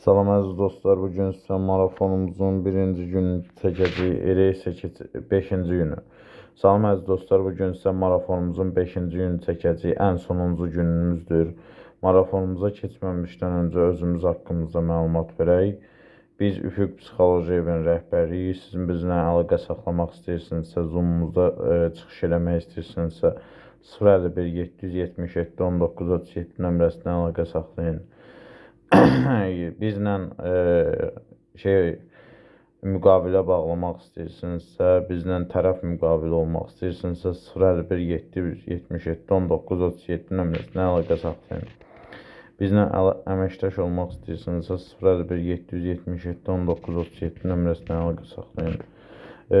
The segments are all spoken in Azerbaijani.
Salam əziz dostlar, bu gün sizə marafonumuzun birinci günü isə ki, 5-ci günü. Salam əziz dostlar, bu gün sizə marafonumuzun 5-ci günü çəkəcəyik, ən sonuncu günümüzdür. Marafonumuza keçməmişdən öncə özümüz haqqımızda məlumat verək. Biz Üfüq Psixoloji evinin rəhbəriyik. Sizin bizlə əlaqə saxlamaq istəyirsinizsə, Zoom-umuzda e, çıxış eləmək istəyirsinizsə 051 777 1937 nömrəsindən əlaqə saxlayın. Bizlə e, şey müqavilə bağlamaq istəyirsinizsə, bizlə tərəf müqavili olmaq istəyirsinizsə 051 777 1937 nömrəsinə əlaqə saxlayın. Bizlə əməkdaş olmaq istəyirsinizsə 051 777 1937 nömrəsinə əlaqə saxlayın. E,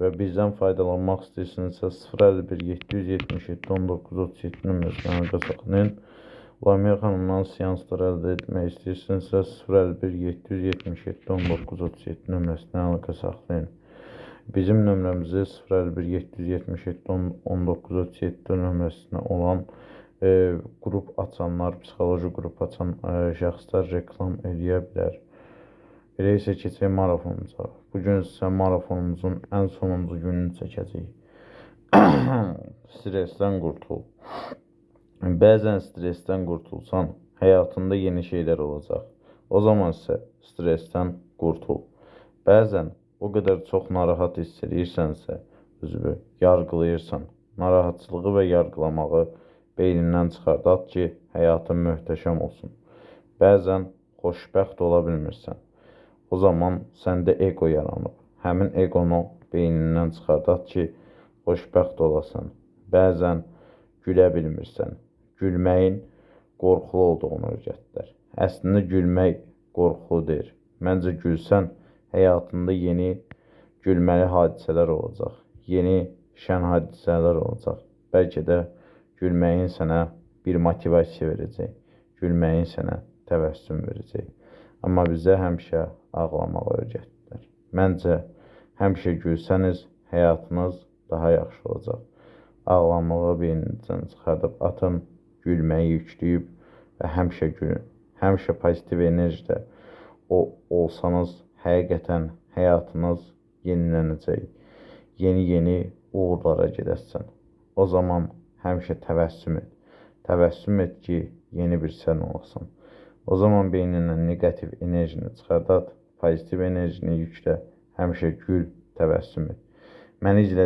və bizdən faydalanmaq istəyirsinizsə 051 777 1937 nömrəsinə əlaqə saxlayın. Lamiyə xanımdan seanslar əldə etmək istəyirsinizsə 051 777 1937 nömrəsinə əlaqə saxlayın. Bizim nömrəmizi 051 777 1937 nömrəsinə olan e, qrup açanlar, psixoloji qrup açan e, şəxslər reklam eləyə bilər. Elə isə keçək marafonumuza. Bu gün sizə marafonumuzun ən sonuncu gününü çəkəcəyik. Stressdən qurtul. Bəzən stressdən qurtulsan, həyatında yeni şeylər olacaq. O zaman isə stressdən qurtul. Bəzən o qədər çox narahat hiss edirsənsə, özünü yargılayırsan. Narahatçılığı və yargılamağı beynindən çıxart at ki, həyatın möhtəşəm olsun. Bəzən xoşbəxt ola bilmirsən. O zaman səndə ego yaranıb. Həmin eqonu beynindən çıxart at ki, xoşbəxt olasan. Bəzən gülə bilmirsən. Gülməyin qorxulu olduğunu öyrətdilər. Əslində gülmək qorxulu deyil. Məncə gülsən, həyatında yeni gülməli hadisələr olacaq. Yeni şən hadisələr olacaq. Bəlkə də gülməyin sənə bir motivasiya verəcək. Gülməyin sənə təbəssüm verəcək. Amma bizə həmişə ağlamağı öyrətdilər. Məncə həmişə gülsəniz, həyatınız daha yaxşı olacaq. Ağlamağı beyninizdən çıxardıb atın, gülməyi yükləyib və həmişə gülün. Həmişə pozitiv enerjidə o olsanız, həqiqətən həyatınız yenilənəcək. Yeni-yeni uğurlara gedəsən. O zaman həmişə təbəssüm et. Təbəssüm et ki, yeni bir sən olasan. O zaman beynindən neqativ enerjini çıxart at, pozitiv enerjini yüklə. Həmişə gül, təbəssüm et. Məni izlədiyiniz